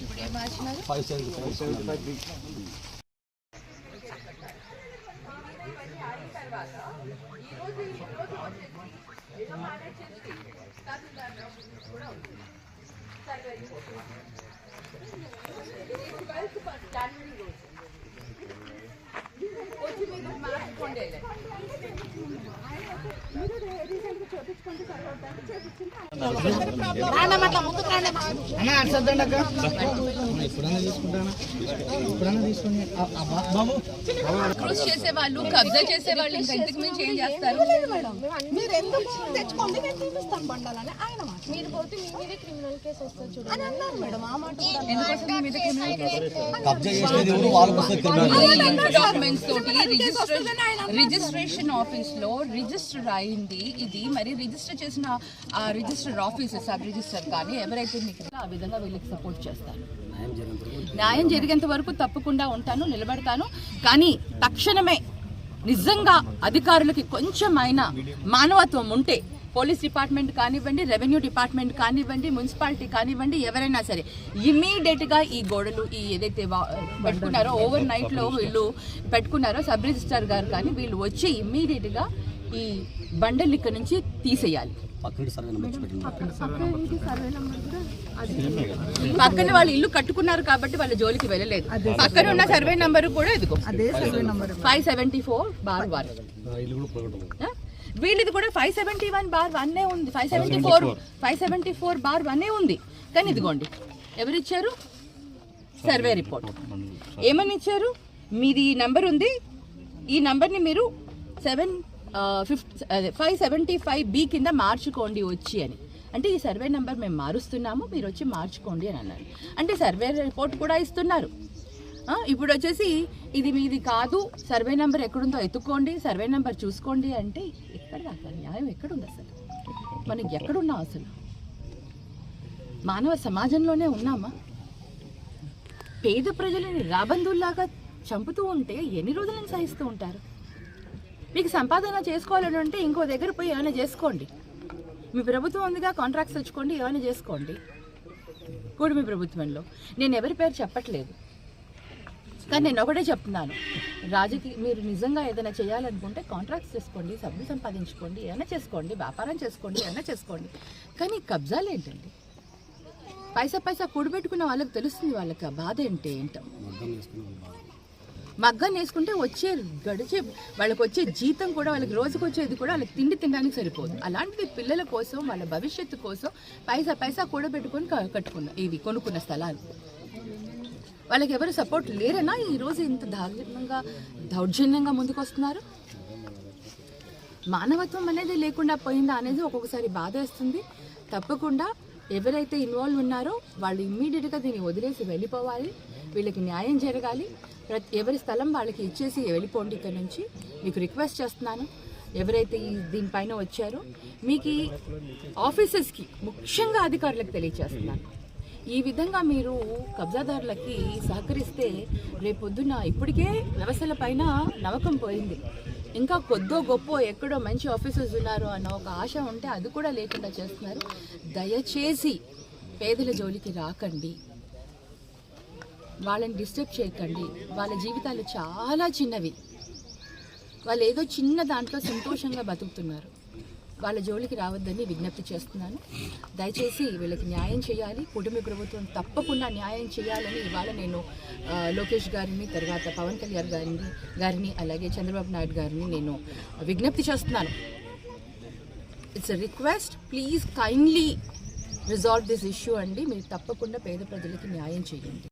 ఇప్పుడు ఏం మార్చినారు five seventy five seventy five వచ్చి మీరు మార్చుకోండి ఎప్పుడైనా తీసుకుంటానా ఎప్పుడైనా తీసుకుని బాబు. క్రూజ్ చేసే వాళ్ళు కబ్జా చేసే వాళ్ళు ఇంకా ఇంతకు మించి ఏం చేస్తారు? మీరు ఎందుకు తెచ్చుకోండి నేను తీపిస్తాను బండాలని. ఆయన మాట. మీరు పోతే మీ మీదే క్రిమినల్ కేసు వస్తుంది చూడండి అని అన్నారు మేడం. ఆ మాట కూడా ఎందుకోసం మీ మీద criminal case? కబ్జా చేసేది ఎవరు? వాళ్ళకి వస్తే క్రిమినల్ ఈ లింక్ డాక్యుమెంట్స్ తోటి రిజిస్ట్రేషన్ రిజిస్ట్రేషన్ ఆఫీస్లో రిజిస్టర్ అయింది. ఇది మరి రిజిస్టర్ చేసిన ఆ రిజిస్టర్ ఆఫీస్ సబ్ రిజిస్టర్ కానీ ఎవరైతే మీకు ఆ విధంగా వీళ్ళకి సపోర్ట్ చేస్తారు. న్యాయం జరిగేంత వరకు తప్పకుండా ఉంటాను నిలబడతాను. కానీ తక్షణమే నిజంగా అధికారులకి కొంచెమైనా మానవత్వం ఉంటే పోలీస్ డిపార్ట్మెంట్ కానివ్వండి రెవెన్యూ డిపార్ట్మెంట్ కానివ్వండి మున్సిపాలిటీ కానివ్వండి ఎవరైనా సరే ఇమీడియట్గా ఈ గోడలు ఈ ఏదైతే వా- పెట్టుకున్నారో ఓవర్ నైట్లో వీళ్ళు పెట్టుకున్నారో సబ్ రిజిస్టర్ గారు కానీ వీళ్ళు వచ్చి ఇమీడియట్గా ఈ బండలు ఇక్కడ నుంచి తీసేయాలి. పక్కన సర్వే నెంబర్ పక్కన వాళ్ళు ఇల్లు కట్టుకున్నారు కాబట్టి వాళ్ళ జోలికి వెళ్ళలేదు. పక్కన ఉన్న సర్వే నంబర్ కూడా ఇదిగో. అదే survey number. Five seventy four bar one? వీళ్ళది కూడా ఫైవ్ సెవెంటీ వన్ బార్ వన్నే ఉంది. Five seventy four five seventy four bar వన్నే ఉంది. కానీ ఇదిగోండి ఎవరిచ్చారు? Survey report. ఏమని ఇచ్చారు? మీది ఈ నంబర్ ఉంది. ఈ నంబర్ని మీరు సెవెన్ ఫిఫ్త్ అదే ఫైవ్ సెవెంటీ ఫైవ్ బి కింద మార్చుకోండి వచ్చి అని. అంటే ఈ సర్వే నెంబర్ మేము మారుస్తున్నాము మీరు వచ్చి మార్చుకోండి అని అన్నారు. అంటే సర్వే రిపోర్ట్ కూడా ఇస్తున్నారు. ఇప్పుడు వచ్చేసి ఇది మీది కాదు సర్వే నెంబర్ ఎక్కడుందో ఎత్తుక్కోండి సర్వే నెంబర్ చూసుకోండి అంటే ఎక్కడ దాకా న్యాయం ఎక్కడుంది అసలు? మనకి ఎక్కడున్నాం అసలు? మానవ సమాజంలోనే ఉన్నామా? పేద ప్రజలని రాబందుల్లాగా చంపుతూ ఉంటే ఎన్ని రోజులను సహిస్తూ ఉంటారు? మీకు సంపాదన చేసుకోవాలని అంటే ఇంకో దగ్గర పోయి ఏమైనా చేసుకోండి. మీ ప్రభుత్వం ఉందిగా కాంట్రాక్ట్స్ తెచ్చుకోండి ఏమైనా చేసుకోండి. కూడా మీ ప్రభుత్వంలో. నేను ఎవరి పేరు చెప్పట్లేదు. కానీ నేను ఒకటే చెప్తున్నాను. రాజకీయ మీరు నిజంగా ఏదైనా చేయాలనుకుంటే కాంట్రాక్ట్స్ చేసుకోండి సభ్యులు సంపాదించుకోండి ఏమైనా చేసుకోండి వ్యాపారం చేసుకోండి ఏమైనా చేసుకోండి. కానీ కబ్జాలు ఏంటండి? పైసా పైసా కూడబెట్టుకున్న వాళ్ళకి తెలుస్తుంది వాళ్ళకి ఆ బాధ ఏంటి. ఏంటో మగ్గం వేసుకుంటే వచ్చే గడిచే వాళ్ళకి వచ్చే జీతం కూడా వాళ్ళకి రోజుకి వచ్చేది కూడా వాళ్ళకి తిండి తినడానికి సరిపోదు. అలాంటిది పిల్లల కోసం వాళ్ళ భవిష్యత్తు కోసం పైసా పైసా కూడబెట్టుకొని పెట్టుకొని కట్టుకున్న ఇవి కొనుక్కున్న స్థలాలు. వాళ్ళకి ఎవరు సపోర్ట్ లేరనా ఈ రోజు ఇంత దారుణంగా దౌర్జన్యంగా ముందుకు వస్తున్నారు మానవత్వం అనేది లేకుండా పోయిందా అనేది ఒక్కొక్కసారి బాధ వేస్తుంది. తప్పకుండా ఎవరైతే ఇన్వాల్వ్ ఉన్నారో వాళ్ళు ఇమ్మీడియట్గా దీన్ని వదిలేసి వెళ్ళిపోవాలి. వీళ్ళకి న్యాయం జరగాలి. ప్రతి ఎవరి స్థలం వాళ్ళకి ఇచ్చేసి వెళ్ళిపోండి ఇక్కడ నుంచి. మీకు రిక్వెస్ట్ చేస్తున్నాను. ఎవరైతే ఈ దీనిపైన వచ్చారో మీకు ఆఫీసర్స్కి ముఖ్యంగా అధికారులకు తెలియజేస్తున్నాను ఈ విధంగా మీరు కబ్జాదారులకి సహకరిస్తే రేపొద్దున ఇప్పటికే వ్యవస్థల పైన నమ్మకం పోయింది. ఇంకా కొద్దో గొప్ప ఎక్కడో మంచి ఆఫీసర్స్ ఉన్నారు అన్న ఒక ఆశ ఉంటే అది కూడా లేకుండా చేస్తున్నారు. దయచేసి పేదల జోలికి రాకండి. వాళ్ళని డిస్టర్బ్ చేయకండి. వాళ్ళ జీవితాలు చాలా చిన్నవి. వాళ్ళు ఏదో చిన్న దాంట్లో సంతోషంగా బతుకుతున్నారు. వాళ్ళ జోలికి రావద్దని విజ్ఞప్తి చేస్తున్నాను. దయచేసి వీళ్ళకి న్యాయం చేయాలి. కుటుంబ ప్రభుత్వం తప్పకుండా న్యాయం చేయాలని ఇవాళ నేను లోకేష్ గారిని తర్వాత పవన్ కళ్యాణ్ గారిని గారిని అలాగే చంద్రబాబు నాయుడు గారిని నేను విజ్ఞప్తి చేస్తున్నాను. It's request please kindly resolve this issue అండి. మీరు తప్పకుండా పేద ప్రజలకి న్యాయం చేయండి.